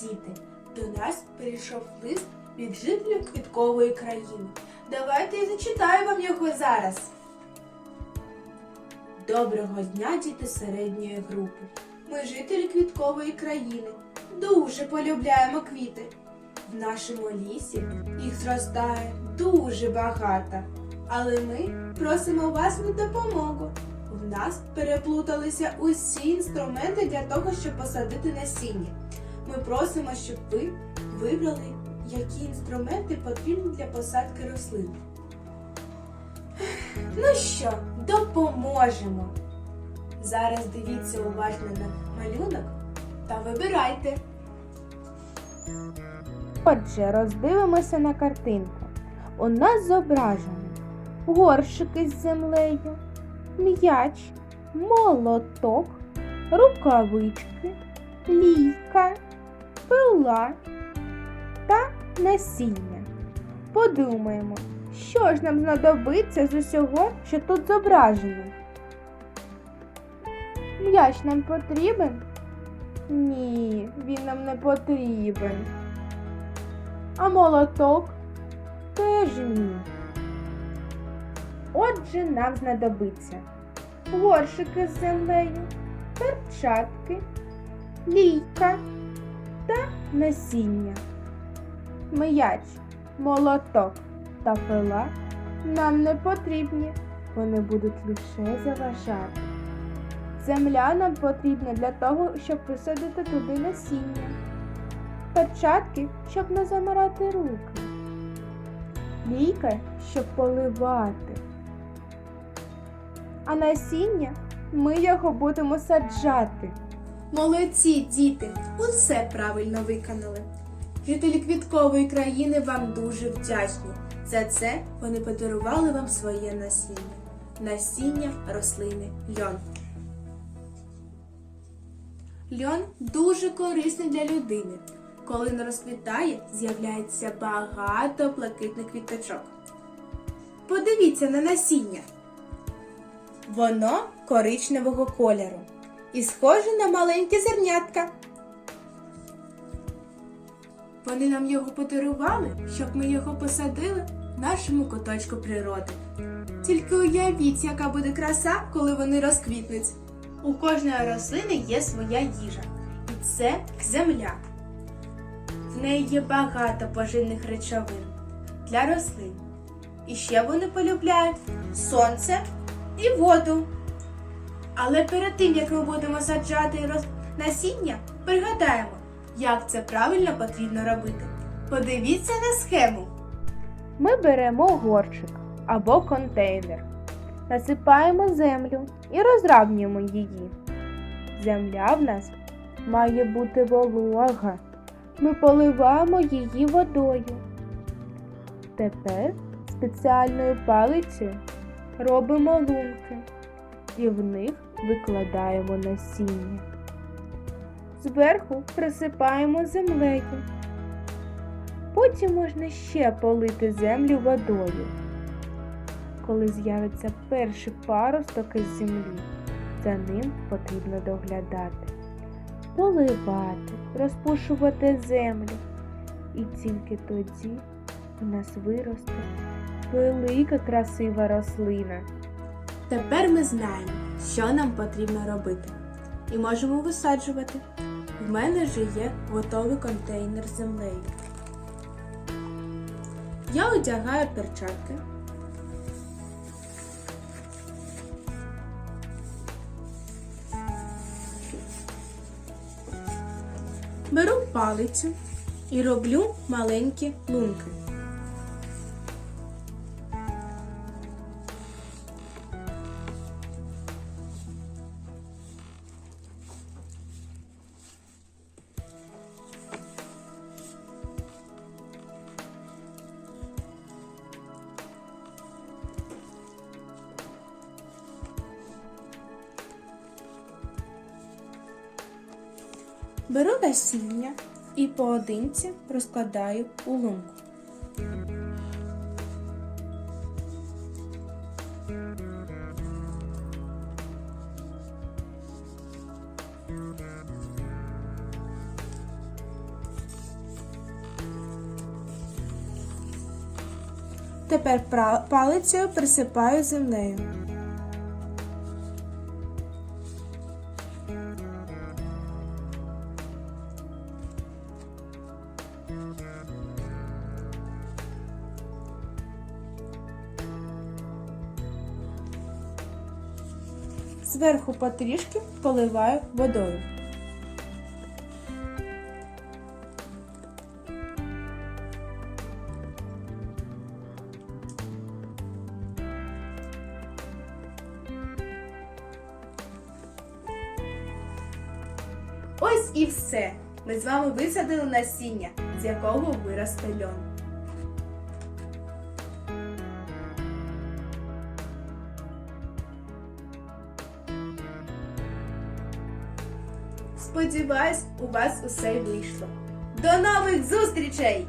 діти, до нас прийшов лист від жителів квіткової країни. Давайте я зачитаю вам його зараз. Доброго дня, діти середньої групи. Ми жителі квіткової країни. Дуже полюбляємо квіти. В нашому лісі їх зростає дуже багато. Але ми просимо вас на допомогу. В нас переплуталися усі інструменти для того, щоб посадити насіння. Ми просимо, щоб ви вибрали, які інструменти потрібні для посадки рослин. Ну що, допоможемо. Зараз дивіться уважно на малюнок та вибирайте. Отже, роздивимося на картинку. У нас зображено горшики з землею, м'яч, молоток, рукавички, лійка, пила та насіння. Подумаємо, що ж нам знадобиться з усього, що тут зображено. М'яч нам потрібен? Ні, він нам не потрібен. А молоток теж ні. Отже, нам знадобиться горшики з землею, перчатки, лійка та насіння. М'яч, молоток та пила нам не потрібні, вони будуть лише заважати. Земля нам потрібна для того, щоб висадити туди насіння перчатки, щоб не замирати руки, лійка, щоб поливати. А насіння ми його будемо саджати. Молодці, діти, усе правильно виконали. Жителі квіткової країни вам дуже вдячні. За це вони подарували вам своє насіння. Насіння рослини льон. Льон дуже корисний для людини. Коли він розквітає, з'являється багато блакитних квіточок. Подивіться на насіння. Воно коричневого кольору і схоже на маленькі зернятка. Вони нам його подарували, щоб ми його посадили в нашому куточку природи. Тільки уявіть, яка буде краса, коли вони розквітнуть. У кожної рослини є своя їжа, і це земля. В неї є багато поживних речовин для рослин. І ще вони полюбляють сонце і воду. Але перед тим, як ми будемо саджати роз- насіння, пригадаємо, як це правильно потрібно робити. Подивіться на схему. Ми беремо горчик або контейнер, насипаємо землю і розравнюємо її. Земля в нас має бути волога. Ми поливаємо її водою. Тепер спеціальною палицею робимо лунки і в них викладаємо насіння. Зверху присипаємо землею. Потім можна ще полити землю водою. Коли з'явиться перший паросток із землі, за ним потрібно доглядати, поливати, розпушувати землю. І тільки тоді у нас виросте велика красива рослина. Тепер ми знаємо, що нам потрібно робити. І можемо висаджувати. В мене вже є готовий контейнер з землею. Я одягаю перчатки. Беру палицю і роблю маленькі лунки. Беру насіння і поодинці розкладаю у лунку. Тепер палицею присипаю землею. Зверху потрішки поливаю водою. Ось і все. Ми з вами висадили насіння, з якого виросте льон. Сподіваюсь, у вас усе вийшло. До нових зустрічей!